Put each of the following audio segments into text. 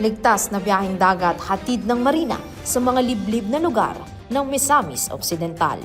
Ligtas na biyaheng dagat hatid ng marina sa mga liblib na lugar ng Misamis Occidental.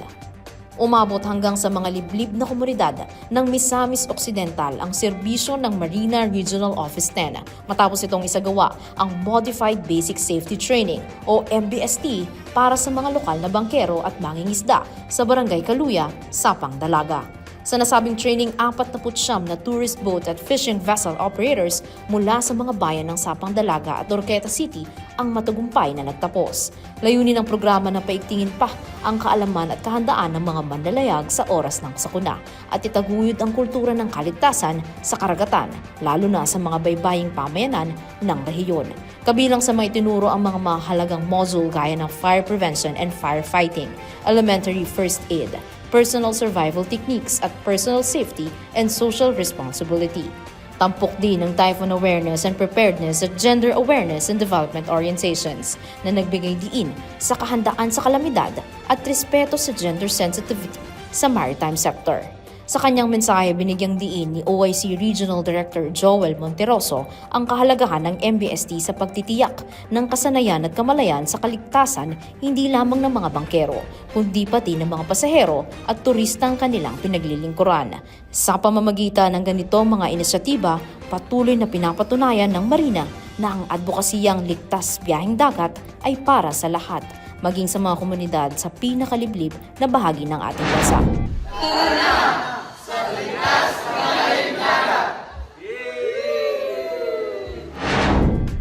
Umabot hanggang sa mga liblib na komunidad ng Misamis Occidental ang serbisyo ng Marina Regional Office 10 matapos itong isagawa ang Modified Basic Safety Training o MBST para sa mga lokal na bangkero at mangingisda sa Barangay Kaluya, Sapang Dalaga. Sa nasabing training, 49 na tourist boat at fishing vessel operators mula sa mga bayan ng Sapang Dalaga at Orqueta City ang matagumpay na nagtapos. Layunin ng programa na paigtingin pa ang kaalaman at kahandaan ng mga manlalayag sa oras ng sakuna at itaguyod ang kultura ng kaligtasan sa karagatan, lalo na sa mga baybaying pamayanan ng rehiyon. Kabilang sa mga itinuro ang mga mahalagang module gaya ng fire prevention and firefighting, elementary first aid, personal survival techniques at personal safety and social responsibility. Tampok din ng typhoon awareness and preparedness at gender awareness and development orientations na nagbigay diin sa kahandaan sa kalamidad at respeto sa gender sensitivity sa maritime sector. Sa kanyang mensahe, binigyang diin ni OIC Regional Director Joel Monteroso ang kahalagahan ng MBST sa pagtitiyak ng kasanayan at kamalayan sa kaligtasan hindi lamang ng mga bangkero, kundi pati ng mga pasahero at turistang kanilang pinaglilingkuran. Sa pamamagitan ng ganito mga inisyatiba, patuloy na pinapatunayan ng Marina na ang advokasiyang ligtas biyaheng dagat ay para sa lahat, maging sa mga komunidad sa pinakaliblib na bahagi ng ating bansa.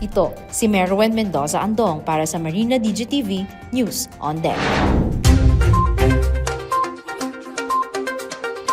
Ito si Merwin Mendoza Andong para sa Marina DGTV News on Deck.